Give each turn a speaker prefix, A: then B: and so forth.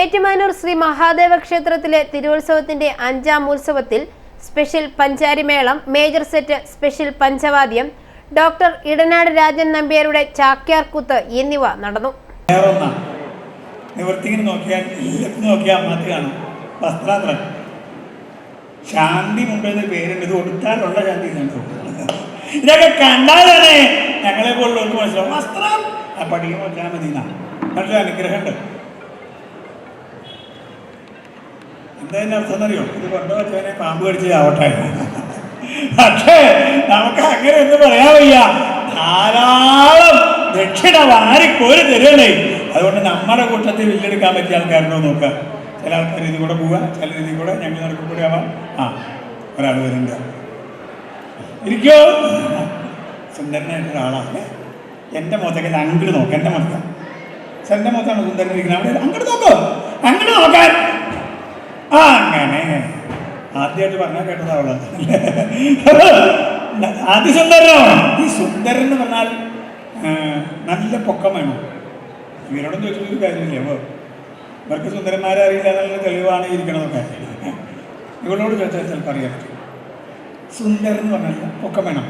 A: ഏറ്റുമാനൂർ ശ്രീ മഹാദേവ ക്ഷേത്രത്തിലെ തിരുവുത്സവത്തിന്റെ അഞ്ചാം ഉത്സവത്തിൽ സ്പെഷ്യൽ പഞ്ചാരിമേളം മേജർ സെറ്റ് സ്പെഷ്യൽ പഞ്ചവാദ്യം ഡോക്ടർ ഇടനാട് രാജൻ നമ്പ്യാരുടെ ചാക്യാർകൂത്ത് എന്നിവ നടന്നു.
B: നിവർത്തിങ്ങനെ നോക്കിയാൽ എല്ലാത്തിനും നോക്കിയാൽ അമ്മത്ത് കാണും. വസ്ത്രാന്തരം. ശാന്തി മുമ്പ് എന്ന് പേരുണ്ട്. ഇത് കൊടുത്താലുള്ള ശാന്തി ഇതൊക്കെ കണ്ടാൽ തന്നെ ഞങ്ങളെ പോലുള്ളവർക്ക് മനസ്സിലാവും. വസ്ത്രം. പഠിക്കാൻ വെച്ചാൽ മതി നല്ല അനുഗ്രഹമുണ്ട്. എന്താ അതിന്റെ അർത്ഥം എന്നറിയോ? ഇത് കൊണ്ടു വെച്ചവനെ പാമ്പ് കടിച്ച് ആവട്ടെ പക്ഷേ നമുക്ക് അങ്ങനെ ഒന്നും പറയാൻ വയ്യ. ധാരാളം ദക്ഷിണ വാരിക്കോരി തരുകയാണേ അതുകൊണ്ട് നമ്മുടെ കൂട്ടത്തിൽ വില്ലെടുക്കാൻ പറ്റിയ ആൾക്കാരുണ്ടോ നോക്കുക. ചില ആൾക്കാർ ഇതിൽ കൂടെ പോവുക ചില ഇതിൽ കൂടെ ഞങ്ങൾ നടക്കും കൂടെ ആവാം. ആ ഒരാൾ വരുന്നുണ്ട്. ഇരിക്കോ. സുന്ദരനായിട്ട് ഒരാളാണ്. എന്റെ മുഖത്തേക്ക് അങ്ങോട്ട് നോക്കാം. എന്റെ മുഖത്താണ് എന്റെ മുഖത്താണ് സുന്ദരൻ ഇരിക്കുന്നത്. അവിടെ അങ്ങോട്ട് നോക്കോ. അങ്ങോട്ട് നോക്കാൻ. ആ അങ്ങനെ ആദ്യമായിട്ട് പറഞ്ഞാൽ കേട്ടതാ അവൾ അതിസുന്ദരനോ? ഈ സുന്ദരൻ എന്ന് പറഞ്ഞാൽ നല്ല പൊക്കം വേണം ഇവരോടൊന്നും ചോദിച്ചൊരു കാര്യമില്ല. ഇവർക്ക് സുന്ദരന്മാരെ അറിയില്ല നല്ല തെളിവാണ് ഇരിക്കണതൊക്കെ. ഇവളോട് ചോദിച്ചാൽ ചിലപ്പോൾ അറിയാൻ പറ്റും. സുന്ദരൻ എന്ന് പറഞ്ഞാൽ പൊക്കം വേണം.